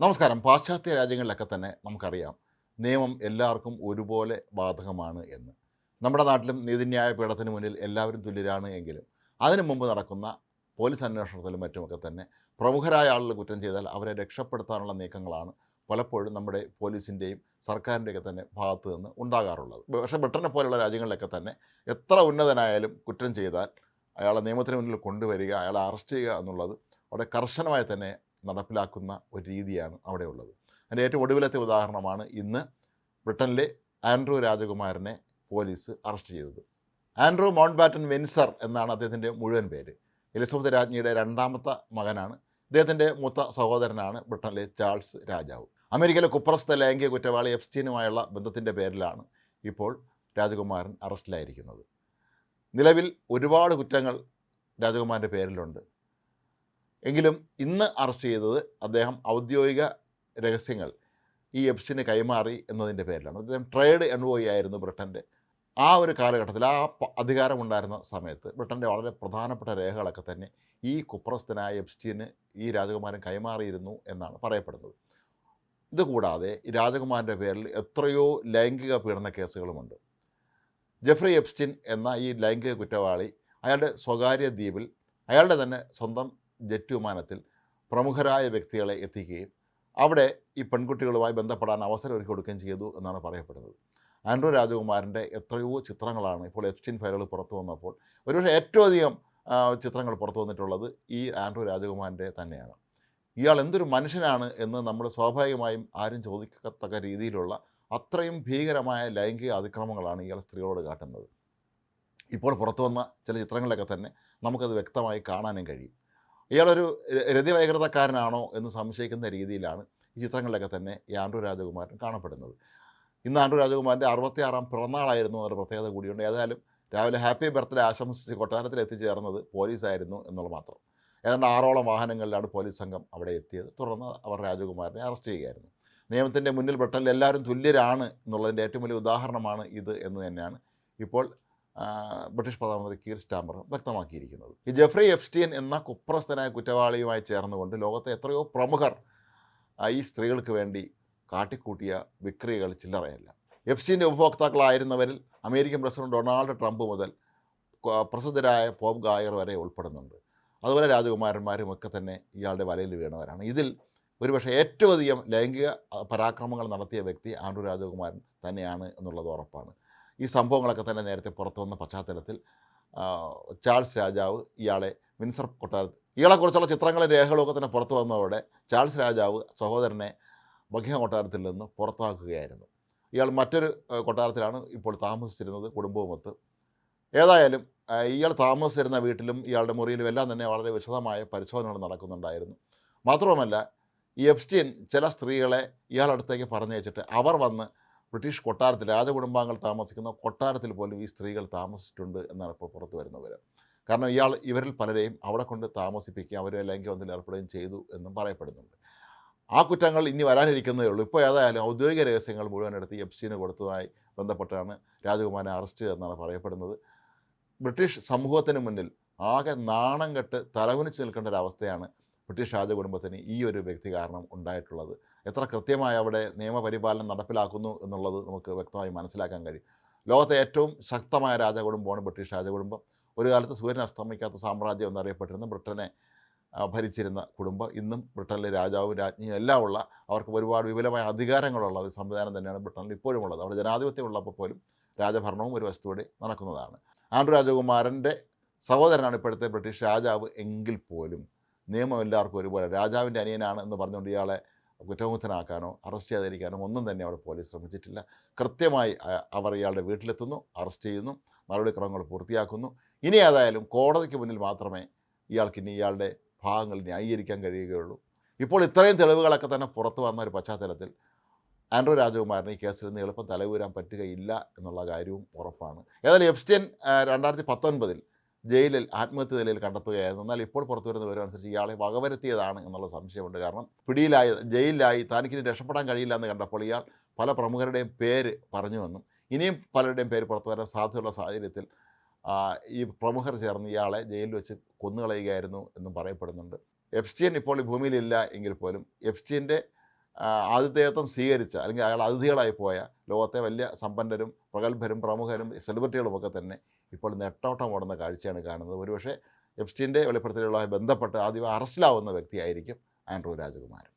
നമസ്കാരം. പാശ്ചാത്യ രാജ്യങ്ങളിലൊക്കെ തന്നെ നമുക്കറിയാം നിയമം എല്ലാവർക്കും ഒരുപോലെ ബാധകമാണ് എന്ന്. നമ്മുടെ നാട്ടിലും നീതിന്യായ പീഠത്തിന് മുന്നിൽ എല്ലാവരും തുല്യരാണ് എങ്കിലും അതിനു മുമ്പ് നടക്കുന്ന പോലീസ് അന്വേഷണത്തിലും മറ്റുമൊക്കെ തന്നെ പ്രമുഖരായ ആളുകൾ കുറ്റം ചെയ്താൽ അവരെ രക്ഷപ്പെടുത്താനുള്ള നീക്കങ്ങളാണ് പലപ്പോഴും നമ്മുടെ പോലീസിന്റെയും സർക്കാരിന്റെയൊക്കെ തന്നെ ഭാഗത്തു നിന്ന് ഉണ്ടാകാറുള്ളത്. പക്ഷേ ബ്രിട്ടനെ പോലുള്ള രാജ്യങ്ങളിലൊക്കെ തന്നെ എത്ര ഉന്നതനായാലും കുറ്റം ചെയ്താൽ അയാളെ നിയമത്തിന് മുന്നിൽ കൊണ്ടുവരിക അയാളെ അറസ്റ്റ് ചെയ്യുക എന്നുള്ളത് വളരെ കർശനമായി തന്നെ നടപ്പിലാക്കുന്ന ഒരു രീതിയാണ് അവിടെ ഉള്ളത് അതിന്റെ ഏറ്റവും ഒടുവിലത്തെ ഉദാഹരണമാണ് ഇന്ന് ബ്രിട്ടനിലെ ആൻഡ്രൂ രാജകുമാരനെ പോലീസ് അറസ്റ്റ് ചെയ്തത്. ആൻഡ്രൂ മൗണ്ട് ബാറ്റൻ വെൻസർ എന്നാണ് അദ്ദേഹത്തിന്റെ മുഴുവൻ പേര്. എലിസബത്ത് രാജ്ഞിയുടെ രണ്ടാമത്തെ മകനാണ്. അദ്ദേഹത്തിന്റെ മൂത്ത സഹോദരനാണ് ബ്രിട്ടനിലെ ചാൾസ് രാജാവ്. അമേരിക്കയിലെ കുപ്രസ്ഥ ലൈംഗിക കുറ്റവാളി എഫ്സ്റ്റീനുമായുള്ള ബന്ധത്തിന്റെ പേരിലാണ് ഇപ്പോൾ രാജകുമാരൻ അറസ്റ്റിലായിരിക്കുന്നത്. നിലവിൽ ഒരുപാട് കുറ്റങ്ങൾ രാജകുമാരന്റെ പേരിലുണ്ട്. എങ്കിലും ഇന്ന് അറസ്റ്റ് ചെയ്തത് അദ്ദേഹം ഔദ്യോഗിക രഹസ്യങ്ങൾ ഈ എപ്സിന് കൈമാറി എന്നതിന്റെ പേരിലാണ്. അദ്ദേഹം ട്രേഡ് എൻവോയി ആയിരുന്നു ബ്രിട്ടന്റെ. ആ ഒരു കാലഘട്ടത്തിൽ ആ അധികാരമുണ്ടായിരുന്ന സമയത്ത് ബ്രിട്ടന്റെ വളരെ പ്രധാനപ്പെട്ട രേഖകളൊക്കെ തന്നെ ഈ കുപ്രസ്ഥനായ എപ്സ്റ്റീന് ഈ രാജകുമാരൻ കൈമാറിയിരുന്നു എന്നാണ് പറയപ്പെടുന്നത്. ഇതുകൂടാതെ രാജകുമാരന്റെ പേരിൽ എത്രയോ ലൈംഗിക പീഡന കേസുകളുമുണ്ട്. ജെഫ്രി എപ്സ്റ്റിൻ എന്ന ഈ ലൈംഗിക കുറ്റവാളി അയാളുടെ സ്വകാര്യ ദ്വീപിൽ അയാളുടെ തന്നെ സ്വന്തം ജെറ്റ് വിമാനത്തിൽ പ്രമുഖരായ വ്യക്തികളെ എത്തിക്കുകയും അവിടെ ഈ പെൺകുട്ടികളുമായി ബന്ധപ്പെടാൻ അവസരം ഒരുക്കി കൊടുക്കുകയും ചെയ്തു എന്നാണ് പറയപ്പെടുന്നത്. ആൻഡ്രോ രാജകുമാരന്റെ എത്രയോ ചിത്രങ്ങളാണ് ഇപ്പോൾ എപ്സ്റ്റീൻ ഫയലുകൾ പുറത്തു വന്നപ്പോൾ ഒരുപക്ഷെ ഏറ്റവും അധികം ചിത്രങ്ങൾ പുറത്തു വന്നിട്ടുള്ളത് ഈ ആൻഡ്രോ രാജകുമാരന്റെ തന്നെയാണ്. ഇയാൾ എന്തൊരു മനുഷ്യനാണ് എന്ന് നമ്മൾ സ്വാഭാവികമായും ആരും ചോദിക്കത്തക്ക രീതിയിലുള്ള അത്രയും ഭീകരമായ ലൈംഗിക അതിക്രമങ്ങളാണ് ഇയാൾ സ്ത്രീകളോട് കാട്ടുന്നത്. ഇപ്പോൾ പുറത്തു വന്ന ചില ചിത്രങ്ങളിലൊക്കെ തന്നെ നമുക്കത് വ്യക്തമായി കാണാനും കഴിയും. ഇയാളൊരു രതിവൈകൃതക്കാരനാണോ എന്ന് സംശയിക്കുന്ന രീതിയിലാണ് ഈ ചിത്രങ്ങളിലൊക്കെ തന്നെ ഈ ആൻഡ്രു രാജകുമാരൻ കാണപ്പെടുന്നത്. ഇന്ന് ആൻഡ്രു രാജകുമാരന്റെ അറുപത്തിയാറാം പിറന്നാളായിരുന്നു എന്നൊരു പ്രത്യേകത കൂടിയുണ്ട്. ഏതായാലും രാവിലെ ഹാപ്പി ബർത്ത്ഡേ ആശംസിച്ച് കൊട്ടാരത്തിൽ എത്തിച്ചേർന്നത് പോലീസായിരുന്നു എന്നുള്ള മാത്രം. ഏതാണ്ട് ആറോളം വാഹനങ്ങളിലാണ് പോലീസ് സംഘം അവിടെ എത്തിയത്. തുടർന്ന് അവർ രാജകുമാരനെ അറസ്റ്റ് ചെയ്യുകയായിരുന്നു. നിയമത്തിന്റെ മുന്നിൽ ബ്രിട്ടനിൽ എല്ലാവരും തുല്യരാണ് എന്നുള്ളതിന്റെ ഏറ്റവും വലിയ ഉദാഹരണമാണ് ഇത് എന്ന് തന്നെയാണ് ഇപ്പോൾ ബ്രിട്ടീഷ് പ്രധാനമന്ത്രി കീർ സ്റ്റാമ്പർ വ്യക്തമാക്കിയിരിക്കുന്നത്. ഈ ജെഫ്രി എഫ്സ്റ്റിയൻ എന്ന കുപ്രസ്ഥനായ കുറ്റവാളിയുമായി ചേർന്നുകൊണ്ട് ലോകത്തെ എത്രയോ പ്രമുഖർ ഈ സ്ത്രീകൾക്ക് വേണ്ടി കാട്ടിക്കൂട്ടിയ വിക്രികൾ ചില്ലറയല്ല. എപ്സ്റ്റീന്റെ ഉപഭോക്താക്കളായിരുന്നവരിൽ അമേരിക്കൻ പ്രസിഡന്റ് ഡൊണാൾഡ് ട്രംപ് മുതൽ പ്രസിദ്ധരായ പോപ്പ് ഗായർ വരെ ഉൾപ്പെടുന്നുണ്ട്. അതുപോലെ രാജകുമാരന്മാരും ഒക്കെ തന്നെ ഇയാളുടെ വലയിൽ വീണവരാണ്. ഇതിൽ ഒരുപക്ഷെ ഏറ്റവും അധികം ലൈംഗിക പരാക്രമങ്ങൾ നടത്തിയ വ്യക്തി ആൻഡ്രു രാജകുമാരൻ തന്നെയാണ് എന്നുള്ളത് ഉറപ്പാണ്. ഈ സംഭവങ്ങളൊക്കെ തന്നെ നേരത്തെ പുറത്തു വന്ന പശ്ചാത്തലത്തിൽ ചാൾസ് രാജാവ് ഇയാളെ വിൻസർ കൊട്ടാരത്തിൽ ഇയാളെക്കുറിച്ചുള്ള ചിത്രങ്ങളും രേഖകളും ഒക്കെ തന്നെ പുറത്തു വന്നതോടെ ചാൾസ് രാജാവ് സഹോദരനെ ബക്കിംഗ് കൊട്ടാരത്തിൽ നിന്ന് പുറത്താക്കുകയായിരുന്നു. ഇയാൾ മറ്റൊരു കൊട്ടാരത്തിലാണ് ഇപ്പോൾ താമസിച്ചിരുന്നത് കുടുംബവുമൊത്ത് ഏതായാലും ഇയാൾ താമസിച്ചിരുന്ന വീട്ടിലും ഇയാളുടെ മുറിയിലും എല്ലാം തന്നെ വളരെ വിശദമായ പരിശോധനകൾ നടക്കുന്നുണ്ടായിരുന്നു. മാത്രവുമല്ല എഫ്സ്റ്റീൻ ചില സ്ത്രീകളെ ഇയാളടുത്തേക്ക് പറഞ്ഞയച്ചിട്ട് അവർ വന്ന് ബ്രിട്ടീഷ് കൊട്ടാരത്തിൽ രാജകുടുംബാംഗങ്ങൾ താമസിക്കുന്ന കൊട്ടാരത്തിൽ പോലും ഈ സ്ത്രീകൾ താമസിച്ചിട്ടുണ്ട് എന്നാണ് ഇപ്പോൾ പുറത്തു വരുന്നവർ. കാരണം ഇയാൾ ഇവരിൽ പലരെയും അവിടെ കൊണ്ട് താമസിപ്പിക്കുകയും അവരെ ലൈംഗികബന്ധത്തിൽ ഏർപ്പെടുകയും ചെയ്തു എന്നും പറയപ്പെടുന്നുണ്ട്. ആ കുറ്റങ്ങൾ ഇനി വരാനിരിക്കുന്നതേ ഉള്ളൂ. ഇപ്പോൾ ഏതായാലും ഔദ്യോഗിക രഹസ്യങ്ങൾ മുഴുവൻ എടുത്ത് ഈ കൊടുത്തതുമായി ബന്ധപ്പെട്ടാണ് രാജകുമാരനെ അറസ്റ്റ് എന്നാണ് പറയപ്പെടുന്നത്. ബ്രിട്ടീഷ് സമൂഹത്തിന് മുന്നിൽ ആകെ നാണം കെട്ട് തലകുനിച്ച് നിൽക്കേണ്ട ഒരു അവസ്ഥയാണ് ബ്രിട്ടീഷ് രാജകുടുംബത്തിന് ഈ ഒരു വ്യക്തി കാരണം ഉണ്ടായിട്ടുള്ളത്. എത്ര കൃത്യമായി അവിടെ നിയമപരിപാലനം നടപ്പിലാക്കുന്നു എന്നുള്ളത് നമുക്ക് വ്യക്തമായി മനസ്സിലാക്കാൻ കഴിയും. ലോകത്തെ ഏറ്റവും ശക്തമായ രാജകുടുംബമാണ് ബ്രിട്ടീഷ് രാജകുടുംബം. ഒരു കാലത്ത് സൂര്യൻ അസ്തമിക്കാത്ത സാമ്രാജ്യം എന്നറിയപ്പെട്ടിരുന്ന ബ്രിട്ടനെ ഭരിച്ചിരുന്ന കുടുംബം. ഇന്നും ബ്രിട്ടനിലെ രാജാവും രാജ്ഞിയും എല്ലാം ഉള്ള അവർക്ക് ഒരുപാട് വിപുലമായ അധികാരങ്ങളുള്ള ഒരു സംവിധാനം തന്നെയാണ് ബ്രിട്ടനിൽ ഇപ്പോഴും ഉള്ളത് അവിടെ ജനാധിപത്യം ഉള്ളപ്പോൾ പോലും രാജഭരണവും ഒരു വസ്തുവിടെ നടക്കുന്നതാണ്. ആൻഡ്രു രാജകുമാരന്റെ സഹോദരനാണ് ഇപ്പോഴത്തെ ബ്രിട്ടീഷ് രാജാവ് എങ്കിൽ പോലും നിയമം എല്ലാവർക്കും ഒരുപോലെ രാജാവിന്റെ അനിയനാണ് എന്ന് പറഞ്ഞുകൊണ്ട് ഇയാളെ കുറ്റമുക്തനാക്കാനോ അറസ്റ്റ് ചെയ്യാതിരിക്കാനോ ഒന്നും തന്നെ അവിടെ പോലീസ് ശ്രമിച്ചിട്ടില്ല. കൃത്യമായി അവർ ഇയാളുടെ വീട്ടിലെത്തുന്നു അറസ്റ്റ് ചെയ്യുന്നു നടപടിക്രമങ്ങൾ പൂർത്തിയാക്കുന്നു. ഇനി ഏതായാലും കോടതിക്ക് മുന്നിൽ മാത്രമേ ഇയാൾക്ക് ഇനി ഇയാളുടെ ഭാഗങ്ങൾ ന്യായീകരിക്കാൻ കഴിയുകയുള്ളൂ. ഇപ്പോൾ ഇത്രയും തെളിവുകളൊക്കെ തന്നെ പുറത്തു വന്ന ഒരു പശ്ചാത്തലത്തിൽ ആൻഡ്രോ രാജകുമാരന് ഈ കേസിൽ നിന്ന് എളുപ്പം തലവൂരാൻ പറ്റുകയില്ല എന്നുള്ള കാര്യവും ഉറപ്പാണ്. ഏതായാലും എഫ്സ്റ്റിയൻ രണ്ടായിരത്തി പത്തൊൻപതിൽ ജയിലിൽ ആത്മഹത്യ നിലയിൽ കണ്ടെത്തുകയായിരുന്നു. എന്നാൽ ഇപ്പോൾ പുറത്തു വരുന്ന വിവരം അനുസരിച്ച് ഇയാളെ വകവരുത്തിയതാണ് എന്നുള്ള സംശയമുണ്ട്. കാരണം പിടിയിലായി ജയിലിലായി തനിക്കിനി രക്ഷപ്പെടാൻ കഴിയില്ല എന്ന് കണ്ടപ്പോൾ ഇയാൾ പല പ്രമുഖരുടെയും പേര് പറഞ്ഞുവെന്നും ഇനിയും പലരുടെയും പേര് പുറത്തു വരാൻ സാധ്യതയുള്ള സാഹചര്യത്തിൽ ഈ പ്രമുഖർ ചേർന്ന് ഇയാളെ ജയിലിൽ വെച്ച് കൊന്നുകളയുകയായിരുന്നു എന്നും പറയപ്പെടുന്നുണ്ട്. എപ്സ്റ്റീൻ ഇപ്പോൾ ഈ ഭൂമിയിലില്ല എങ്കിൽ പോലും എപ്സ്റ്റീന്റെ ആ, ആതിഥേയത്വം സ്വീകരിച്ച അല്ലെങ്കിൽ അയാൾ അതിഥികളായി പോയ ലോകത്തെ വലിയ സമ്പന്നരും പ്രഗത്ഭരും പ്രമുഖരും സെലിബ്രിറ്റികളുമൊക്കെ തന്നെ ഇപ്പോൾ നെട്ടോട്ടം ഓടുന്ന കാഴ്ചയാണ് കാണുന്നത്. ഒരുപക്ഷെ എപ്സ്റ്റീന്റെ വെളിപ്പെടുത്തലുമായി ബന്ധപ്പെട്ട് ആദ്യം അറസ്റ്റിലാവുന്ന വ്യക്തിയായിരിക്കും ആൻഡ്രൂ രാജകുമാരൻ.